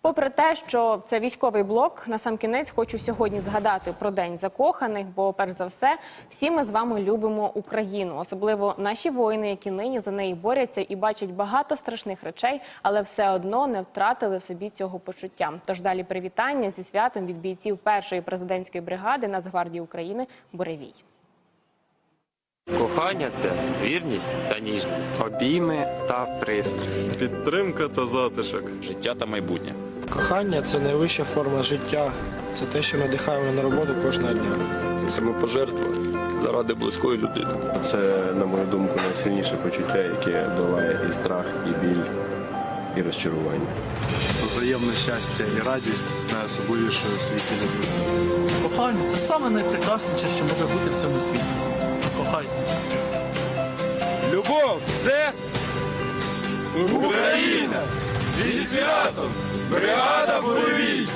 Попри те, що це військовий блок, на сам кінець хочу сьогодні згадати про день закоханих. Бо, перш за все, всі ми з вами любимо Україну, особливо наші воїни, які нині за неї борються і бачать багато страшних речей, але все одно не втратили собі цього почуття. Тож далі привітання зі святом від бійців першої президентської бригади Нацгвардії України Буревій. Кохання це вірність та ніжність, обійми та пристрасть. Підтримка та затишок. життя та майбутнє. Кохання це найвища форма життя. Це те, що надихає мене на роботу кожного дня. самопожертва заради близької людини. Це, на мою думку, найсильніше почуття, яке долає і страх, і біль, і розчарування. Взаємне щастя і радість з найособливішою у світі людини. Кохання це саме найпрекрасніше, що може бути в цьому світі. Україна! Зі святом! Бригада буревій!